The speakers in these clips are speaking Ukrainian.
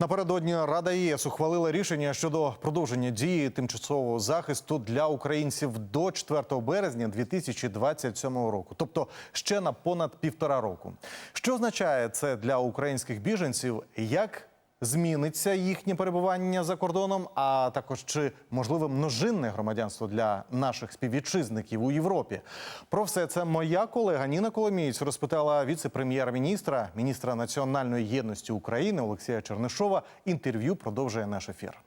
Напередодні Рада ЄС ухвалила рішення щодо продовження дії тимчасового захисту для українців до 4 березня 2027 року, тобто ще на понад півтора року. Що означає це для українських біженців? Як зміниться їхнє перебування за кордоном, а також чи можливе множинне громадянство для наших співвітчизників у Європі? Про все це моя колега Ніна Коломієць розпитала віце-прем'єр-міністра, міністра національної єдності України Олексія Чернишова. Інтерв'ю продовжує наш ефір.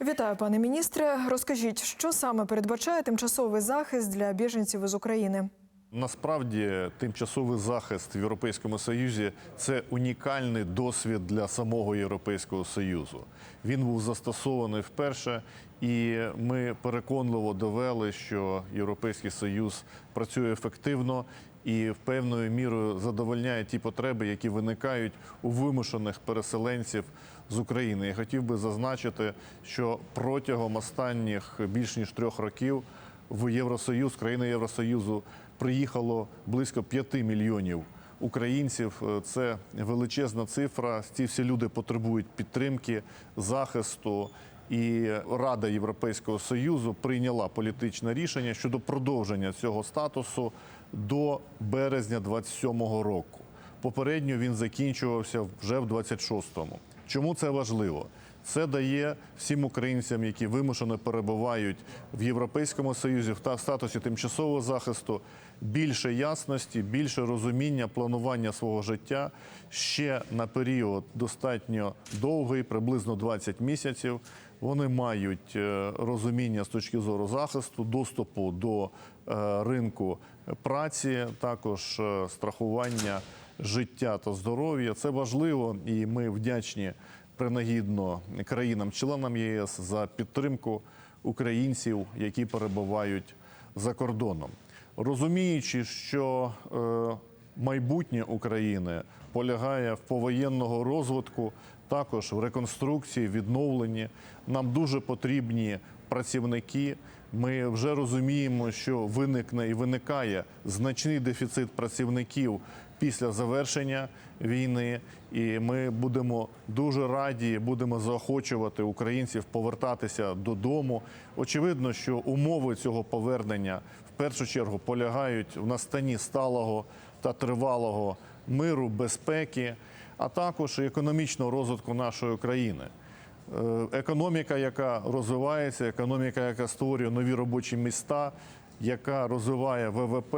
Вітаю, пане міністре. Розкажіть, що саме передбачає тимчасовий захист для біженців із України? Насправді тимчасовий захист в Європейському Союзі це унікальний досвід для самого Європейського Союзу. Він був застосований вперше, і ми переконливо довели, що Європейський Союз працює ефективно і в певною мірою задовольняє ті потреби, які виникають у вимушених переселенців з України. Я хотів би зазначити, що протягом останніх більш ніж трьох років в Євросоюз, країни Євросоюзу приїхало близько 5 мільйонів українців. Е, Це величезна цифра. Ці всі люди потребують підтримки, захисту. І Рада Європейського Союзу прийняла політичне рішення щодо продовження цього статусу до березня 27-го року. Попередньо він закінчувався вже в 26-му. Чому це важливо? Це дає всім українцям, які вимушено перебувають в Європейському Союзі в та- статусі тимчасового захисту, більше ясності, більше розуміння планування свого життя ще на період достатньо довгий, приблизно 20 місяців. Вони мають е, розуміння з точки зору захисту, доступу до е, ринку праці, також е, страхування життя та здоров'я. Це важливо, і ми вдячні принагідно країнам-членам ЄС за підтримку українців, які перебувають за кордоном. Розуміючи, що е, майбутнє України полягає в повоєнного розвитку, також в реконструкції, відновленні, нам дуже потрібні працівники. Ми вже розуміємо, що виникне і виникає значний дефіцит працівників після завершення війни, і ми будемо дуже раді, будемо заохочувати українців повертатися додому. Очевидно, що умови цього повернення в першу чергу полягають в настанні сталого та тривалого миру, безпеки, а також економічного розвитку нашої країни. Е, Економіка, яка розвивається, економіка, яка створює нові робочі міста, яка розвиває ВВП,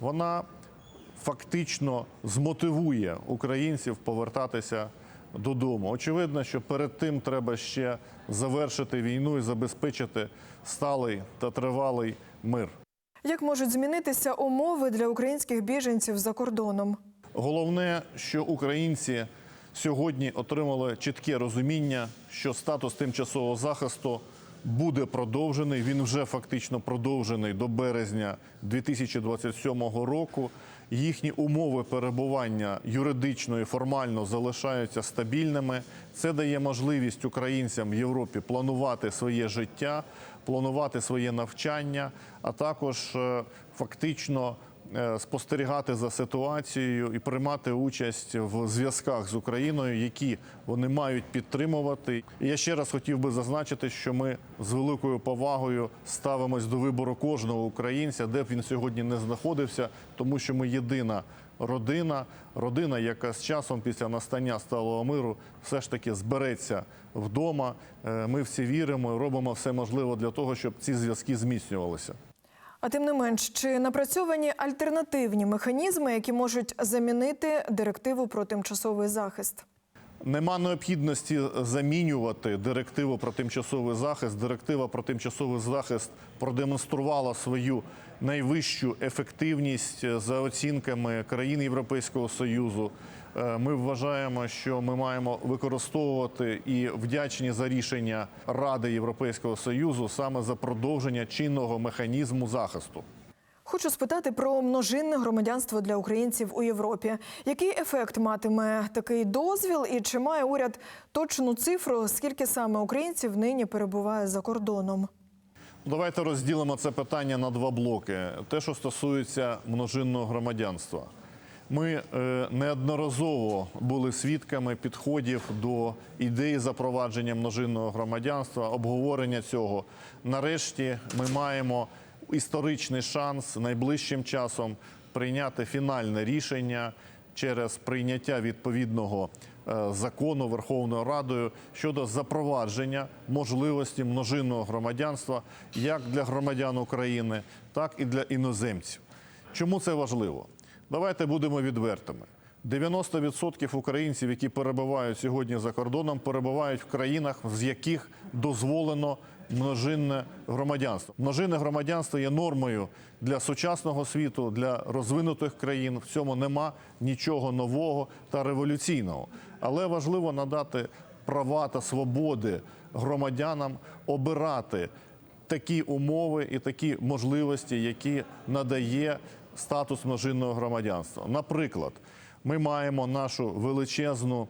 вона фактично змотивує українців повертатися додому. Очевидно, що перед тим треба ще завершити війну і забезпечити сталий та тривалий мир. Як можуть змінитися умови для українських біженців за кордоном? Головне, що українці сьогодні отримали чітке розуміння, що статус тимчасового захисту буде продовжений. Він вже фактично продовжений до березня 2027 року. Їхні умови перебування юридично і формально залишаються стабільними. Це дає можливість українцям в Європі планувати своє життя, планувати своє навчання, а також е, фактично спостерігати за ситуацією і приймати участь в зв'язках з Україною, які вони мають підтримувати. І я ще раз хотів би зазначити, що ми з великою повагою ставимось до вибору кожного українця, де б він сьогодні не знаходився, тому що ми єдина. Родина, родина, яка з часом після настання сталого миру все ж таки збереться вдома. Е, Ми всі віримо і робимо все можливе для того, щоб ці зв'язки зміцнювалися. А тим не менш, чи напрацьовані альтернативні механізми, які можуть замінити директиву про тимчасовий захист? Нема необхідності замінювати директиву про тимчасовий захист. Директива про тимчасовий захист продемонструвала свою найвищу ефективність за оцінками країн Європейського союзу. Е, Ми вважаємо, що ми маємо використовувати і вдячні за рішення Ради Європейського союзу саме за продовження чинного механізму захисту. Хочу спитати про множинне громадянство для українців у Європі. Який ефект матиме такий дозвіл, і чи має уряд точну цифру, скільки саме українців нині перебуває за кордоном? Давайте розділимо це питання на два блоки. Те, що стосується множинного громадянства. Ми е, неодноразово були свідками підходів до ідеї запровадження множинного громадянства, обговорення цього. Нарешті ми маємо історичний шанс найближчим часом прийняти фінальне рішення через прийняття відповідного закону Верховною Радою щодо запровадження можливості множинного громадянства як для громадян України, так і для іноземців. Чому це важливо? Давайте будемо відвертими. 90% українців, які перебувають сьогодні за кордоном, перебувають в країнах, з яких дозволено множинне громадянство. Множинне громадянство є нормою для сучасного світу, для розвинутих країн. В цьому нема нічого нового та революційного. Але важливо надати права та свободи громадянам обирати такі умови і такі можливості, які надає статус множинного громадянства. Наприклад, ми маємо нашу величезну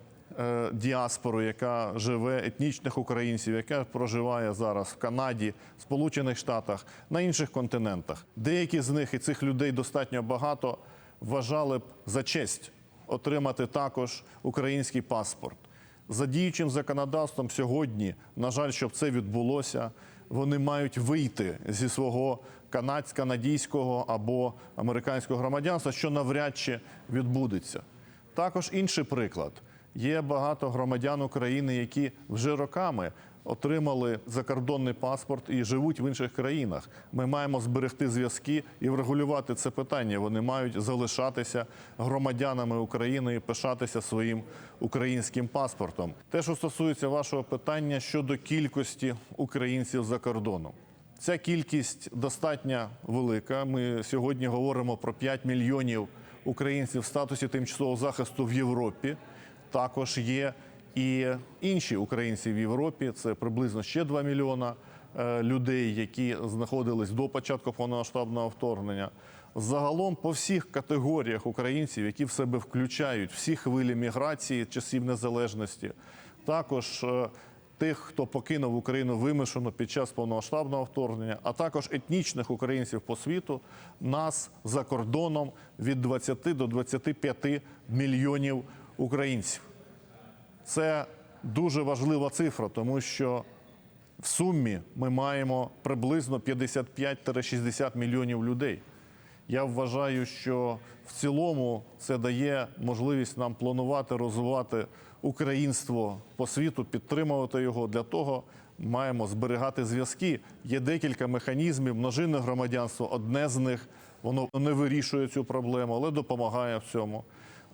діаспору, яка живе етнічних українців, яка проживає зараз в Канаді, Сполучених Штатах, на інших континентах. Деякі з них і цих людей достатньо багато вважали б за честь отримати також український паспорт. За діючим законодавством сьогодні, на жаль, щоб це відбулося, вони мають вийти зі свого канадсько канадійського або американського громадянства, що навряд чи відбудеться. Також інший приклад. Є багато громадян України, які вже роками отримали закордонний паспорт і живуть в інших країнах. Ми маємо зберегти зв'язки і врегулювати це питання. Вони мають залишатися громадянами України і пишатися своїм українським паспортом. Те, що стосується вашого питання щодо кількості українців за кордоном. Ця кількість достатньо велика. Ми сьогодні говоримо про 5 мільйонів українців в статусі тимчасового захисту в Європі. Також є і інші українці в Європі. Це приблизно ще 2 мільйона е, людей, які знаходились до початку повномасштабного вторгнення. Загалом по всіх категоріях українців, які в себе включають всі хвилі міграції часів незалежності, також е, тих, хто покинув Україну вимушено під час повномасштабного вторгнення, а також етнічних українців по світу, нас за кордоном від 20 до 25 мільйонів українців. Це дуже важлива цифра, тому що в сумі ми маємо приблизно 55-60 мільйонів людей. Я вважаю, що в цілому це дає можливість нам планувати, розвивати українство по світу, підтримувати його. Для того маємо зберігати зв'язки. Є декілька механізмів. Множинне громадянство одне з них. Воно не вирішує цю проблему, але допомагає в цьому.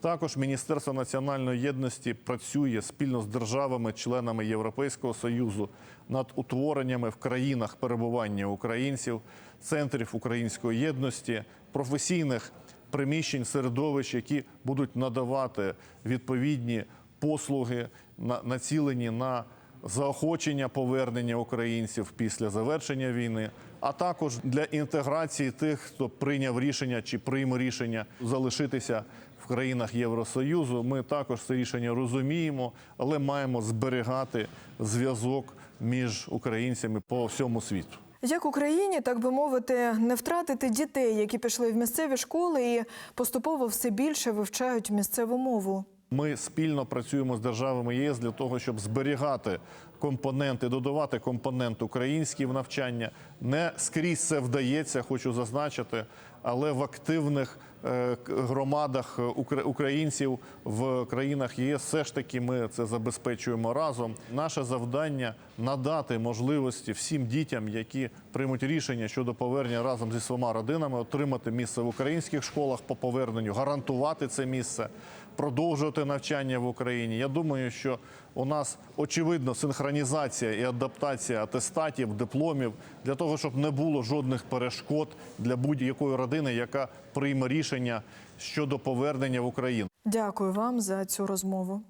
Також Міністерство національної єдності працює спільно з державами-членами Європейського союзу над утвореннями в країнах перебування українців, центрів української єдності, професійних приміщень, середовищ, які будуть надавати відповідні послуги, на- націлені на заохочення повернення українців після завершення війни, а також для інтеграції тих, хто прийняв рішення чи прийме рішення залишитися країнах Євросоюзу. Ми також це рішення розуміємо, але маємо зберігати зв'язок між українцями по всьому світу. Як Україні, так би мовити, не втратити дітей, які пішли в місцеві школи і поступово все більше вивчають місцеву мову. Ми спільно працюємо з державами ЄС для того, щоб зберігати компоненти, додавати компонент український в навчання. Не скрізь це вдається, хочу зазначити, але в активних е, громадах е, українців в країнах ЄС все ж таки ми це забезпечуємо разом. Наше завдання надати можливості всім дітям, які приймуть рішення щодо повернення разом зі своїми родинами, отримати місце в українських школах по поверненню, гарантувати це місце продовжувати навчання в Україні. Я думаю, що у нас очевидно синхронізація і адаптація атестатів, дипломів для того, щоб не було жодних перешкод для будь-якої родини, яка прийме рішення щодо повернення в Україну. Дякую вам за цю розмову.